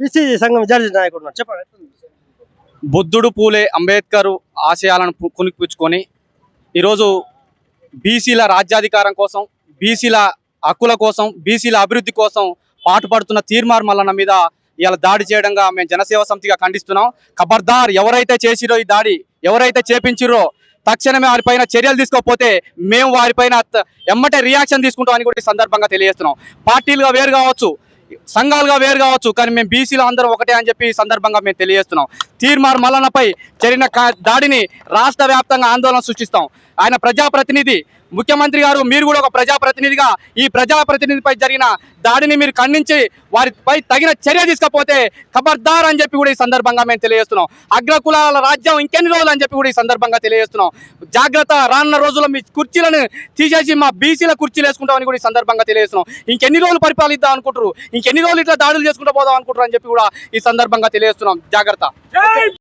BC సంఘం విద్యార్థి నాయకుడు చెప్పండి. బుద్ధుడు పూలే అంబేద్కర్ ఆశయాలను పు- ఈరోజు బీసీల రాజ్యాధికారం కోసం బీసీల హక్కుల కోసం బీసీల అభివృద్ధి కోసం పాటుపడుతున్న తీర్మార్ మల్లన్న మీద ఇలా దాడి చేయడంగా మేము జనసేవ సమితిగా ఖండిస్తున్నాం. ఖబర్దార్ ఎవరైతే చేసిరో ఈ దాడి ఎవరైతే చేపించిరో తక్షణమే వారిపైన చర్యలు తీసుకోకపోతే మేము వారిపైన ఎమ్మటే రియాక్షన్ తీసుకుంటామని కూడా ఈ సందర్భంగా తెలియజేస్తున్నాం. పార్టీలుగా వేరు కావచ్చు సంఘాలుగా వేరు కావచ్చు కానీ మేము బీసీలు అందరూ ఒకటే అని చెప్పి సందర్భంగా మేము తెలియజేస్తున్నాం. తీర్మార్ మల్లన్నపై జరిగిన కా- దాడిని రాష్ట్ర వ్యాప్తంగా ఆందోళన సృష్టిస్తాం. ఆయన ప్రజాప్రతినిధి ముఖ్యమంత్రి గారు మీరు కూడా ఒక ప్రజాప్రతినిధిగా ఈ ప్రజాప్రతినిధిపై జరిగిన దాడిని మీరు ఖండించి వారిపై తగిన చర్య తీసుకపోతే ఖబర్దార్ అని చెప్పి కూడా ఈ సందర్భంగా మేము తెలియజేస్తున్నాం. అగ్రకులాల రాజ్యం ఇంకెన్ని రోజులు అని చెప్పి కూడా ఈ సందర్భంగా తెలియజేస్తున్నాం. జాగ్రత్త రానున్న రోజుల్లో మీ కుర్చీలను తీసేసి మా బీసీల కుర్చీలు వేసుకుంటామని కూడా ఈ సందర్భంగా తెలియజేస్తున్నాం. ఇంకెన్ని రోజులు పరిపాలిద్దాం అనుకుంటారు ఇంకెన్ని రోజులు ఇట్లా దాడులు చేసుకుంటూ పోదాం అనుకుంటారు అని చెప్పి కూడా ఈ సందర్భంగా తెలియజేస్తున్నాం. జాగ్రత్త.